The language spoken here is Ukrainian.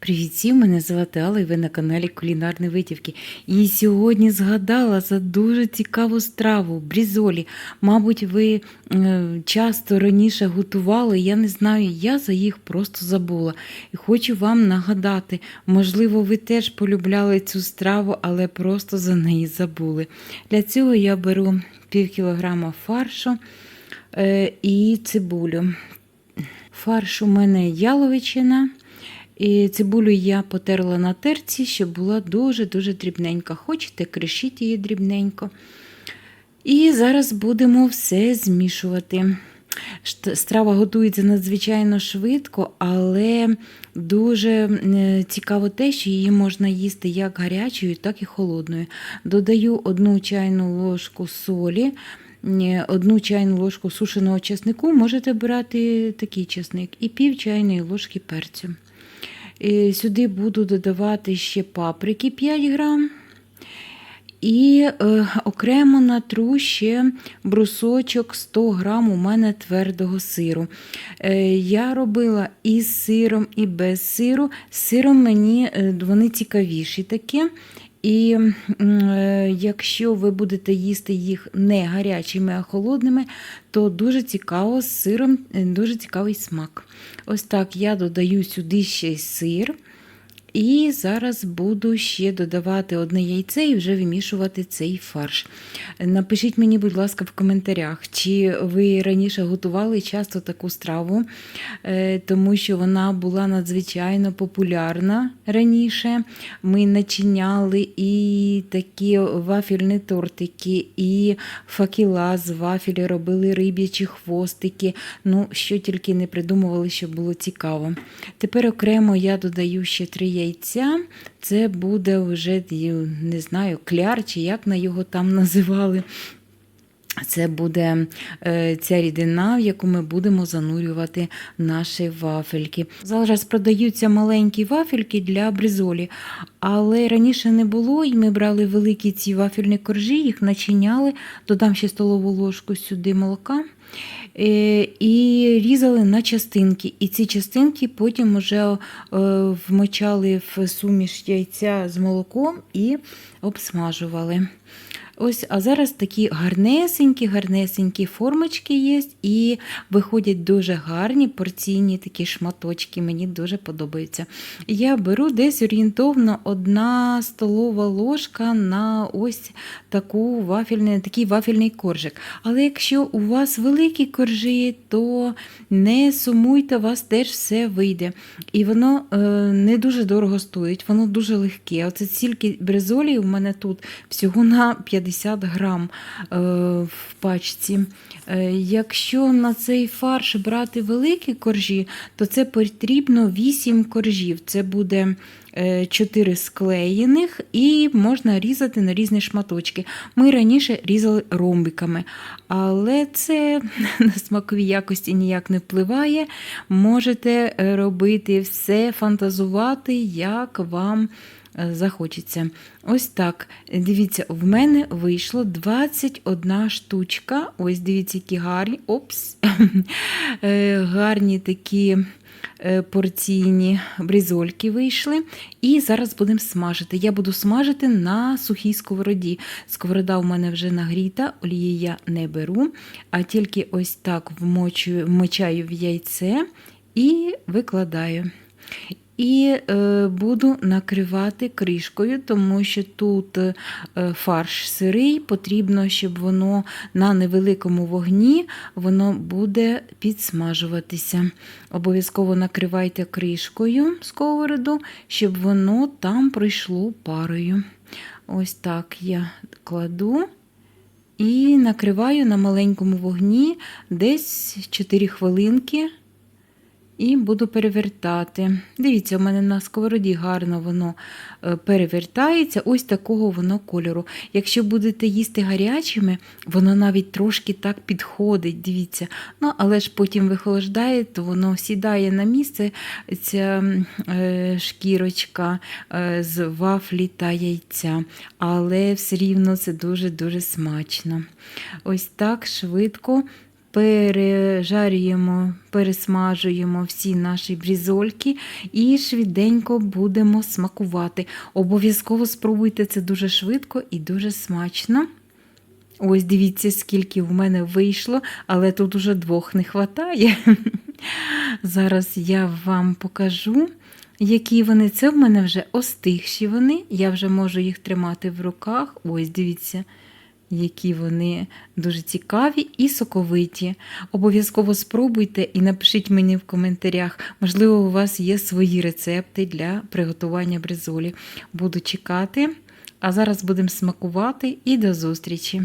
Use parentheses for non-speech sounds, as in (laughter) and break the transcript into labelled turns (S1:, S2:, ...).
S1: Привіт всім, мене звати Алла і ви на каналі Кулінарні Витівки. І сьогодні згадала за дуже цікаву страву брізолі. Мабуть, ви е, часто раніше готували, я не знаю, я за їх просто забула. І хочу вам нагадати, можливо, ви теж полюбляли цю страву, але просто за неї забули. Для цього я беру пів кілограма фаршу е, і цибулю. Фарш у мене яловичина. І цибулю я потерла на терці, щоб була дуже-дуже дрібненька. Хочете, кришіть її дрібненько. І зараз будемо все змішувати. Страва готується надзвичайно швидко, але дуже цікаво те, що її можна їсти як гарячою, так і холодною. Додаю одну чайну ложку солі, одну чайну ложку сушеного чеснику, можете брати такий чесник, і пів чайної ложки перцю. Сюди буду додавати ще паприки 5 грам. І е, окремо натру ще брусочок 100 грам у мене твердого сиру. Е, я робила і з сиром, і без сиру. З сиром мені е, вони цікавіші такі. І е, якщо ви будете їсти їх не гарячими, а холодними, то дуже цікаво з сиром, е, дуже цікавий смак. Ось так я додаю сюди ще сир. І зараз буду ще додавати одне яйце і вже вимішувати цей фарш. Напишіть мені, будь ласка, в коментарях, чи ви раніше готували часто таку страву, е, тому що вона була надзвичайно популярна раніше. Ми начиняли і такі вафельні тортики, і факіла з вафелі, робили риб'ячі хвостики. Ну, що тільки не придумували, щоб було цікаво. Тепер окремо я додаю ще три яйця. Це буде вже, не знаю, кляр чи як на його там називали. Це буде е, ця рідина, в яку ми будемо занурювати наші вафельки. Зараз продаються маленькі вафельки для бризолі, але раніше не було, і ми брали великі ці вафельні коржі, їх начиняли, додам ще столову ложку сюди молока. Е, І різали на частинки. І ці частинки потім вже е, вмочали в суміш яйця з молоком і обсмажували. Ось, а зараз такі гарнесенькі, гарнесенькі формочки є, і виходять дуже гарні порційні такі шматочки. Мені дуже подобаються. Я беру десь орієнтовно одна столова ложка на ось таку вафельний, такий вафельний коржик. Але якщо у вас великі коржі, то не сумуйте, у вас теж все вийде. І воно е, не дуже дорого стоїть, воно дуже легке. Оце тільки бризолі у мене тут всього на 50 грам е, в пачці. Е, якщо на цей фарш брати великі коржі, то це потрібно 8 коржів. Це буде 4 склеєних і можна різати на різні шматочки. Ми раніше різали ромбиками, але це (laughs) на смакові якості ніяк не впливає. Можете робити все, фантазувати, як вам е, захочеться. Ось так. Дивіться, в мене вийшло 21 штучка. Ось дивіться, які гарні. Опс. (laughs) Е, гарні такі е, порційні брізольки вийшли. І зараз будемо смажити. Я буду смажити на сухій сковороді. Сковорода у мене вже нагріта, олії я не беру, а тільки ось так вмочую, вмочаю в яйце і викладаю. І е, буду накривати кришкою, тому що тут е, фарш сирий, потрібно, щоб воно на невеликому вогні воно буде підсмажуватися. Обов'язково накривайте кришкою сковороду, щоб воно там пройшло парою. Ось так я кладу. І накриваю на маленькому вогні десь 4 хвилинки. І буду перевертати. Дивіться, у мене на сковороді гарно воно е, перевертається, ось такого воно кольору. Якщо будете їсти гарячими, воно навіть трошки так підходить. Дивіться. Ну, Але ж потім вихолаждає, то воно сідає на місце ця е, шкірочка е, з вафлі та яйця. Але все рівно це дуже-дуже смачно. Ось так швидко пережарюємо, пересмажуємо всі наші брізольки і швиденько будемо смакувати. Обов'язково спробуйте це дуже швидко і дуже смачно. Ось дивіться, скільки в мене вийшло, але тут уже двох не вистачає. (laughs) Зараз я вам покажу, які вони. Це в мене вже остигші вони. Я вже можу їх тримати в руках. Ось дивіться, які вони дуже цікаві і соковиті. Обов'язково спробуйте і напишіть мені в коментарях. Можливо, у вас є свої рецепти для приготування бризолі. Буду чекати. А зараз будемо смакувати і до зустрічі!